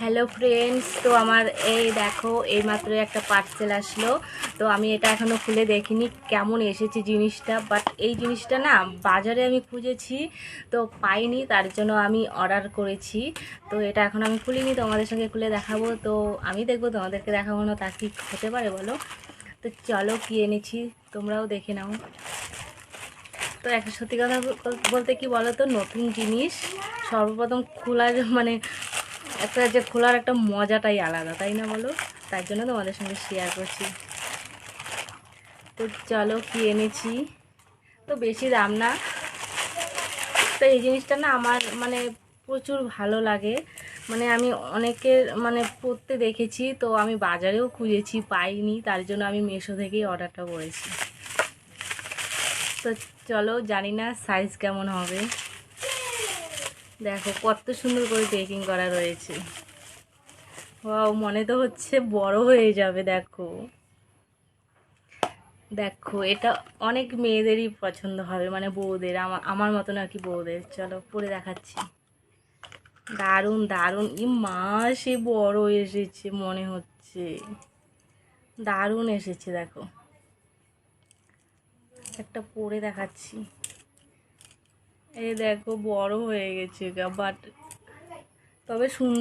Hello friends তো আমার এই দেখো, এইমাত্র একটা পার্সেল আসলো। তো আমি এটা এখনও খুলে দেখিনি কেমন এসেছে জিনিসটা বাট এই জিনিসটা না বাজারে আমি খুঁজেছি, তো পাইনি, তার জন্য আমি অর্ডার করেছি। তো এটা এখন আমি খুলিনি, তোমাদের সঙ্গে খুলে দেখাবো। তো আমি দেখব, তোমাদেরকে দেখাবো না তা কি হতে পারে বলো? তো চলো কি এনেছি, তোমরাও দেখে নাও। তো একটা সত্যি কথা বলতে কি বলো তো নতুন জিনিস সর্বপ্রথম খোলার মানে একটা যে খোলার একটা মজাটাই আলাদা, তাই না বলো? তার জন্য তোমাদের সঙ্গে শেয়ার করছি। তো চলো কি এনেছি? তো বেশি দাম না। তো এই জিনিসটা না আমার মানে প্রচুর ভালো লাগে। মানে আমি অনেকের মানে পড়তে দেখেছি, তো আমি বাজারেও খুঁজেছি, পাইনি। তার জন্য আমি মেশো থেকেই অর্ডারটা করেছি। তো চলো জানি না সাইজ কেমন হবে। দেখো, কত সুন্দর করে পেকিং করা রয়েছে। ওয়াও মনে তো হচ্ছে বড় হয়ে যাবে, দেখো। দেখো, এটা অনেক মেয়েদেরই পছন্দ হবে মানে বউদের আমার আমার মতন আর কি বউদের। চলো, পরে দেখাচ্ছি। দারুণ দারুণ। ই মা, সে বড় এসেছে, মনে হচ্ছে। দারুণ এসেছে, দেখো। একটা পরে দেখাচ্ছি। এই দেখো বড় হয়ে গেছে বাট তবে সুন্দর